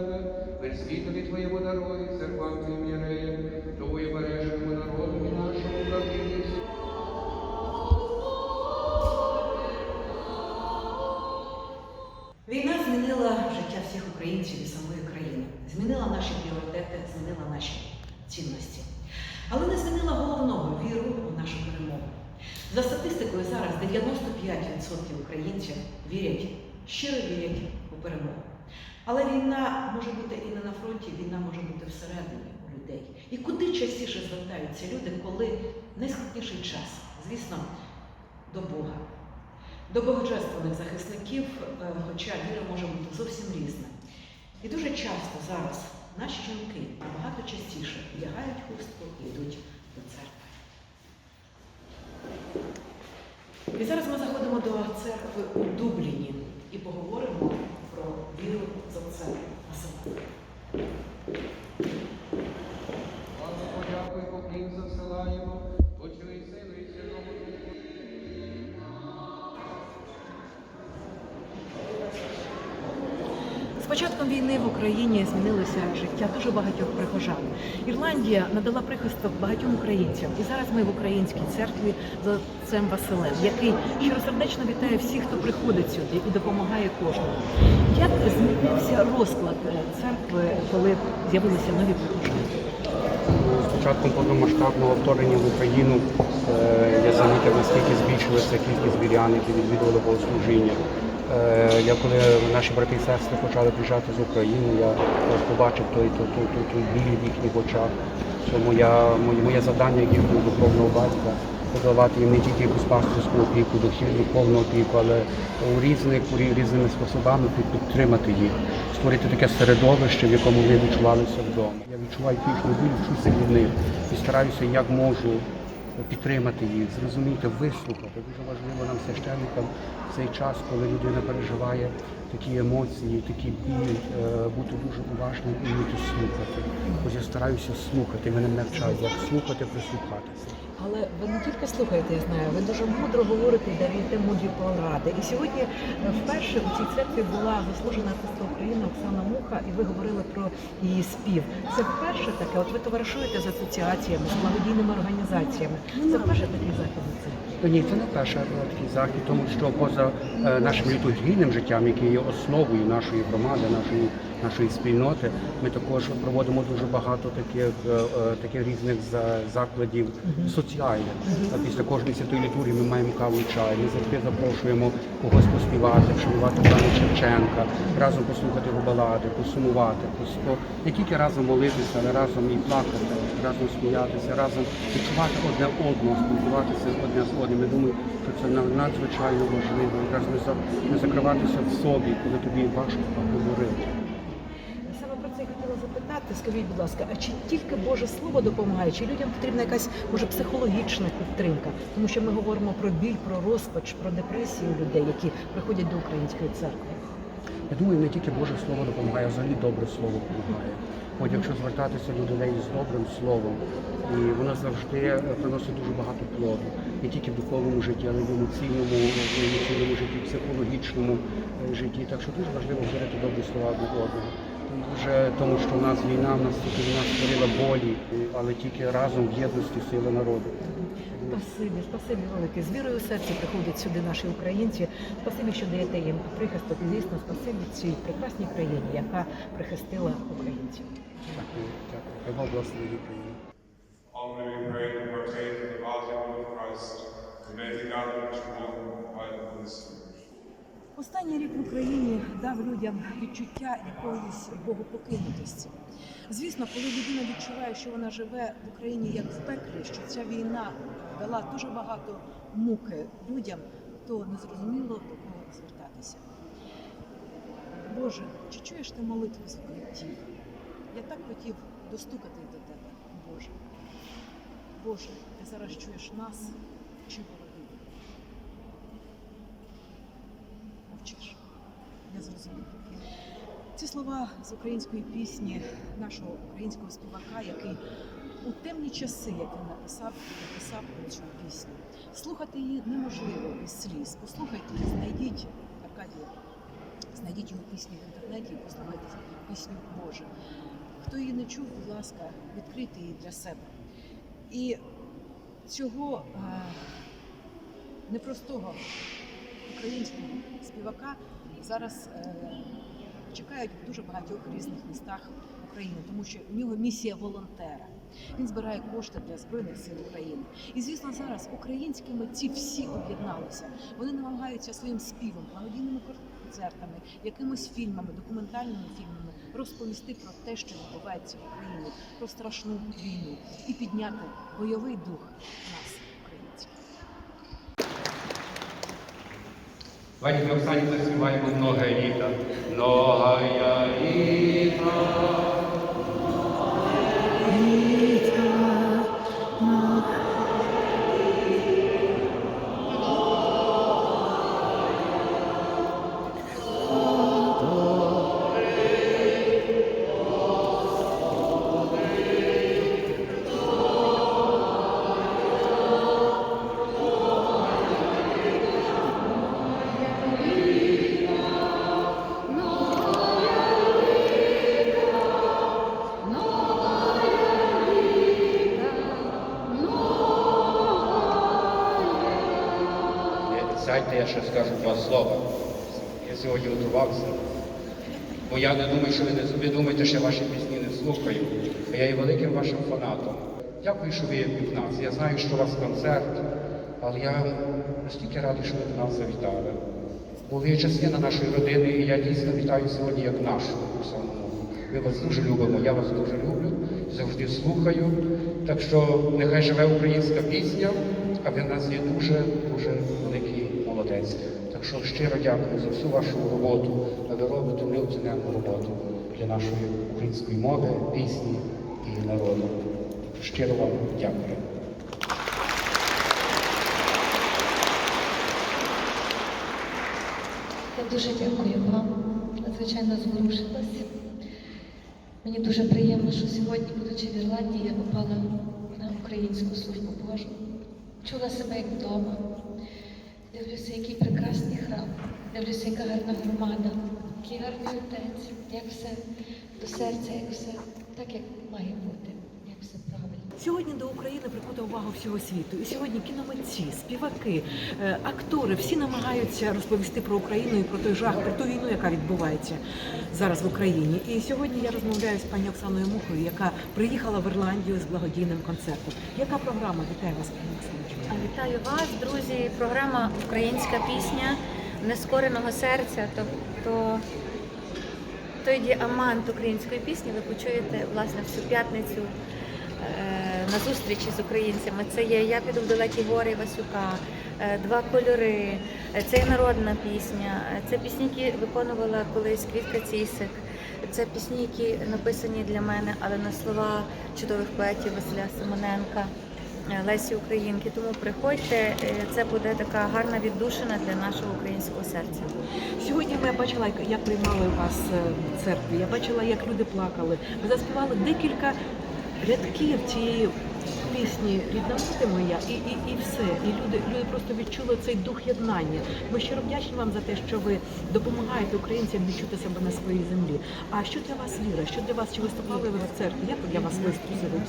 мир світові Твоєму даруй, церквам Твоїм єреєм, Твою бережному народу і нашому правдиві. Війна змінила життя всіх українців і самої країни, змінила наші пріоритети, змінила наші цінності. Але не змінила головного віру у нашу перемогу. За статистикою зараз 95% українців вірять, щиро вірять у перемогу. Але війна може бути і не на фронті, війна може бути всередині у людей. І куди частіше звертаються люди, коли найскладніший час, звісно, до Бога до богожественних захисників, е, хоча віра може бути зовсім різна. І дуже часто зараз наші жінки набагато частіше вдягають хустку і йдуть до церкви. І зараз ми заходимо до церкви у Дубліні і поговоримо про віру з отцем Василем. Слава початком війни в Україні змінилося життя дуже багатьох прихожан. Ірландія надала прихисток багатьом українцям. І зараз ми в українській церкві з отцем Василем, який щиросердечно вітає всіх, хто приходить сюди і допомагає кожному. Як змінився розклад церкви, коли з'явилися нові прихожани? З початком повномасштабного вторгнення в Україну е, я замітив, наскільки збільшилася кількість вірян, які відвідували богослужіння. Е, Я коли наші брати і сестри почали приїжджати з України, я побачив той, той, той, той, той біль в їхніх очах. Що моя, моє, моє завдання, як їхнього духовного батька, подавати їм не тільки якусь пасторську опіку, духовну духовну опіку, але у різних різними способами підтримати їх, створити таке середовище, в якому вони відчувалися вдома. Я відчуваю їхню біль, вчуся від них і стараюся як можу підтримати їх, зрозуміти, вислухати. Дуже важливо нам священникам в цей час, коли людина переживає такі емоції, такий біль, е, бути дуже уважним і вміти слухати. Ось я стараюся слухати, мене навчають, як слухати, прислухатися. Але ви не тільки слухаєте, я знаю, ви дуже мудро говорите даєте мудрі поради. І сьогодні е, вперше у цій церкві була заслужена артистка України Оксана Муха, і ви говорили про її спів. Це вперше таке. От ви товаришуєте з асоціаціями, з благодійними організаціями. Це вперше такий захід на це. Та Ні, це не перший такий захід, тому що поза е, нашим літургійним життям, який є основою нашої громади, нашої нашої спільноти, ми також проводимо дуже багато таких е, е, таких різних закладів соціальних. Е, Після кожної святої літургії ми маємо каву і чай. Ми завжди запрошуємо когось поспівати, вшанувати пана Шевченка, разом послухати його балади, посумувати, пос- по- не тільки разом молитися, але разом і плакати, разом сміятися, разом відчувати одне одного, спілкуватися одне з одним. Я думаю, що це на- надзвичайно важливо, якраз не закриватися в собі, коли тобі важко говорити. Саме про це я запитати. Скажіть, будь ласка, а чи тільки Боже Слово допомагає, чи людям потрібна якась може психологічна підтримка? Тому що ми говоримо про біль, про розпач, про депресію людей, які приходять до української церкви. Я думаю, не тільки Боже Слово допомагає, взагалі добре слово допомагає. От якщо звертатися до людей з добрим словом, і воно завжди приносить дуже багато плоду, не тільки в духовному житті, але й в емоційному, в емоційному житті, психологічному е, житті. Так що дуже важливо говорити добрі слова одне одного. Дуже тому, що в нас війна, в нас тільки війна створила болі, але тільки разом в єдності сила народу. Спасибі, спасибі велике. З вірою у серці приходять сюди наші українці. Спасибі, що даєте їм прихисток. І, Звісно, спасибі цій прекрасній країні, яка прихистила українців. Дякую, дякую. Хай Бог благословить Україну. Останній рік в Україні дав людям відчуття якоїсь богопокинутості. Звісно, коли людина відчуває, що вона живе в Україні як в пеклі, що ця війна дала дуже багато муки людям, то незрозуміло до кого звертатися. Боже, чи чуєш ти молитву з укриттів? Я так хотів достукати до тебе, Боже. Боже, ти зараз чуєш нас чи ворогів? Я. Ці слова з української пісні нашого українського співака, який у темні часи, як він написав, написав цю пісню. Слухати її неможливо без сліз. Послухайте, знайдіть Аркадія. Знайдіть його пісню в інтернеті і послухайте пісню Боже. Хто її не чув, будь ласка, відкрийте її для себе. І цього е, непростого українського співака зараз е, чекають в дуже багатьох різних містах України, тому що в нього місія волонтера. Він збирає кошти для збройних сил України. І звісно, зараз українські митці всі об'єдналися. Вони намагаються своїм співом, благодійними концертами, якимись фільмами, документальними фільмами розповісти про те, що відбувається в Україні, про страшну війну і підняти бойовий дух нас, українців. Ми Оксані заспіваємо «Много літа». Многая літа. Сядьте, я ще скажу два слова. Я сьогодні готувався. Бо я не думаю, що ви не ви думаєте, що я ваші пісні не слухаю. А я є великим вашим фанатом. Дякую, що ви від нас. Я знаю, що у вас концерт, але я настільки радий, що ви до нас завітали. Бо ви частина нашої родини, і я дійсно вітаю сьогодні як нашу Оксану. Ми вас дуже любимо, я вас дуже люблю, завжди слухаю. Так що нехай живе українська пісня, а в нас є дуже, дуже молодець. Так що щиро дякую за всю вашу роботу, а ви робите неоціненну роботу для нашої української мови, пісні і народу. Щиро вам дякую. Я дуже дякую вам. Надзвичайно зворушилась. Мені дуже приємно, що сьогодні, будучи в Ірландії, я попала на українську службу Божу. Чула себе як вдома. Дивлюся, який прекрасний храм. Дивлюся, яка гарна громада, який гарний отець, як все до серця, як все так, як має бути, як все правильно. Сьогодні до України прикута увагу всього світу. І сьогодні кіномитці, співаки, е, актори всі намагаються розповісти про Україну і про той жах, про ту війну, яка відбувається зараз в Україні. І сьогодні я розмовляю з пані Оксаною Мухою, яка приїхала в Ірландію з благодійним концертом. Яка програма? Вітаю вас, пані Оксана. Вітаю вас, друзі. Програма Українська пісня нескореного серця. Тобто той діамант української пісні ви почуєте власне всю п'ятницю е, на зустрічі з українцями. Це є Я піду в далекі гори Васюка, е, два кольори, е, це народна пісня, це пісні, які виконувала колись Квітка Цісик. Це пісні, які написані для мене, але на слова чудових поетів Василя Симоненка. Е, Лесі Українки. Тому приходьте, е, це буде така гарна віддушина для нашого українського серця. Сьогодні я бачила, як- приймали вас е, в церкві. Я бачила, як люди плакали. Ви заспівали декілька рядків цієї пісні Рідна мати моя, і, і, і все. І люди, люди просто відчули цей дух єднання. Ми щиро вдячні вам за те, що ви допомагаєте українцям відчути себе на своїй землі. А що для вас віра? Що для вас? Чи виступали ви в церкві? Як для вас виступили?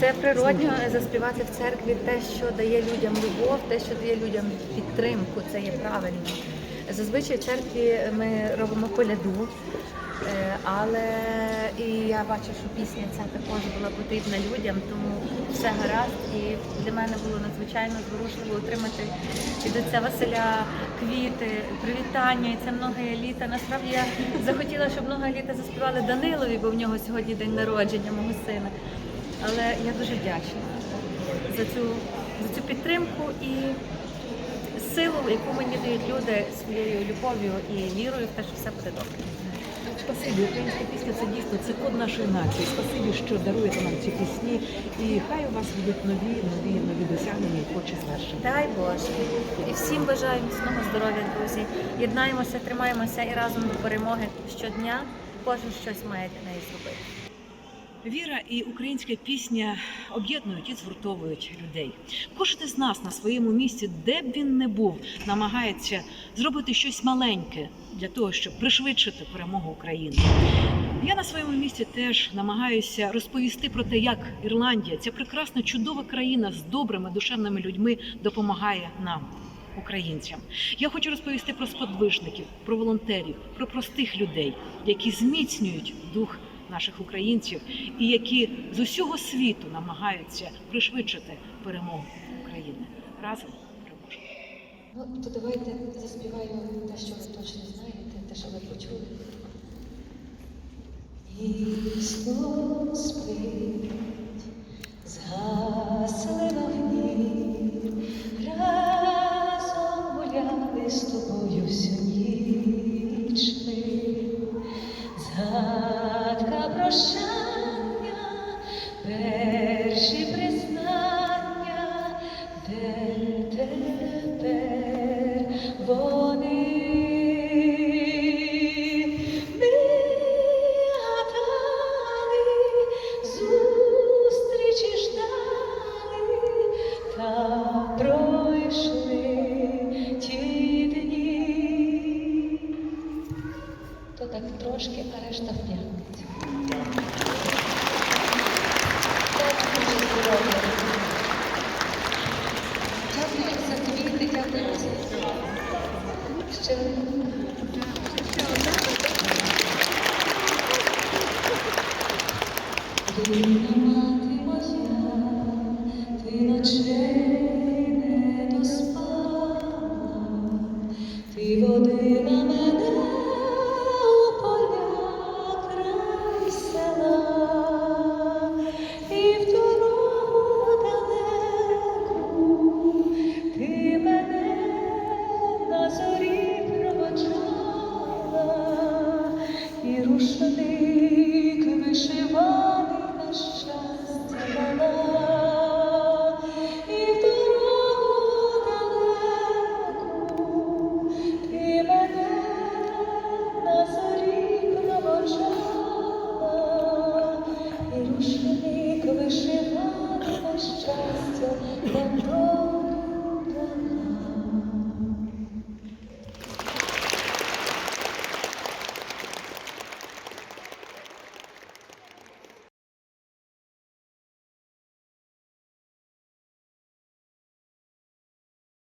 Це природньо заспівати в церкві те, що дає людям любов, те, що дає людям підтримку. Це є правильно. Зазвичай в церкві ми робимо коляду. Е, Але і я бачу, що пісня ця також була потрібна людям, тому все гаразд. І для мене було надзвичайно зворушливо отримати від отця Василя квіти, привітання. І це много літа. Насправді я захотіла, щоб много літа заспівали Данилові, бо в нього сьогодні день народження мого сина. Але я дуже вдячна за цю, за цю підтримку і силу, яку мені дають люди своєю любов'ю і вірою в те, що все буде добре. Спасибі, українська пісня це дійсно це код нашої нації. Спасибі, що даруєте нам ці пісні. І хай у вас будуть нові, нові, нові досягнення і творчі звершення. Дай Боже. І всім бажаю міцного здоров'я, друзі. Єднаємося, тримаємося і разом до перемоги щодня. Кожен щось має для неї зробити. Віра і українська пісня об'єднують і згуртовують людей. Кожен із нас на своєму місці, де б він не був, намагається зробити щось маленьке для того, щоб пришвидшити перемогу України. Я на своєму місці теж намагаюся розповісти про те, як Ірландія, ця прекрасна, чудова країна з добрими душевними людьми, допомагає нам. Українцям я хочу розповісти про сподвижників, про волонтерів, про простих людей, які зміцнюють дух наших українців і які з усього світу намагаються пришвидшити перемогу України разом. Ну, то давайте заспіваємо те, що ви точно знаєте, те, що ви почули. Існу спить, згасли вогні. Thank you.